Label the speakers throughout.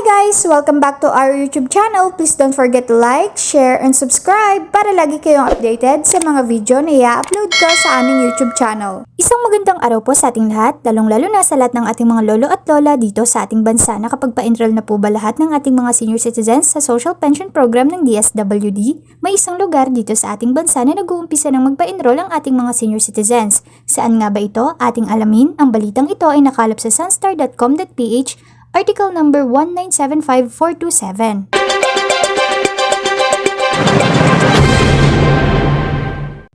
Speaker 1: guys! Welcome back to our YouTube channel. Please don't forget to like, share, and subscribe para lagi kayong updated sa mga video na i-upload ko sa aming YouTube channel. Isang magandang araw po sa ating lahat, lalong-lalo na sa lahat ng ating mga lolo at lola dito sa ating bansa. Nakapagpa-enroll na po ba lahat ng ating mga senior citizens sa Social Pension Program ng DSWD? May isang lugar dito sa ating bansa na nag-uumpisa ng magpa-enroll ang ating mga senior citizens. Saan nga ba ito? Ating alamin. Ang balitang ito ay nakalap sa sunstar.com.ph Article number 1975427.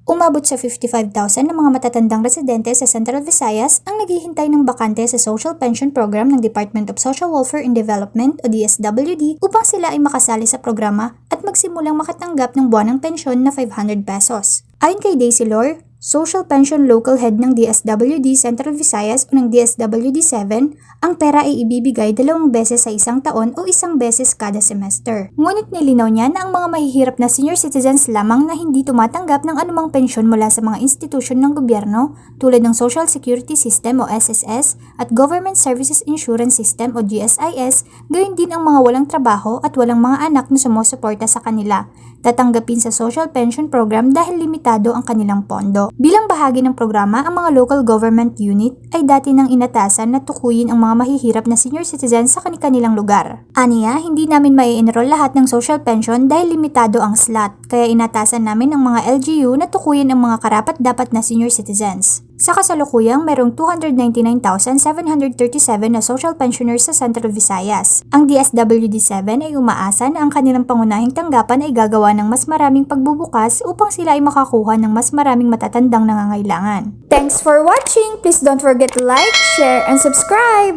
Speaker 1: Umabot sa 55,000 na mga matatandang residente sa Central Visayas ang naghihintay ng bakante sa Social Pension Program ng Department of Social Welfare and Development o DSWD upang sila ay makasali sa programa at magsimulang makatanggap ng buwanang pensyon na 500 pesos. Ayon kay Daisy Lore, Social Pension Local Head ng DSWD Central Visayas o ng DSWD-7, ang pera ay ibibigay dalawang beses sa isang taon o isang beses kada semester. Ngunit nilinaw niya na ang mga mahihirap na senior citizens lamang na hindi tumatanggap ng anumang pensyon mula sa mga institusyon ng gobyerno tulad ng Social Security System o SSS at Government Services Insurance System o GSIS, gayon din ang mga walang trabaho at walang mga anak na sumusuporta sa kanila tatanggapin sa social pension program dahil limitado ang kanilang pondo. Bilang bahagi ng programa, ang mga local government unit ay dati nang inatasan na tukuyin ang mga mahihirap na senior citizens sa kanilang lugar. Aniya, hindi namin mai enroll lahat ng social pension dahil limitado ang slot, kaya inatasan namin ang mga LGU na tukuyin ang mga karapat dapat na senior citizens. Sa kasalukuyang, merong 299,737 na social pensioners sa Central Visayas. Ang DSWD-7 ay umaasa na ang kanilang pangunahing tanggapan ay gagawa ng mas maraming pagbubukas upang sila ay makakuha ng mas maraming matatandang nangangailangan. Thanks for watching! Please don't forget to like, share, and subscribe!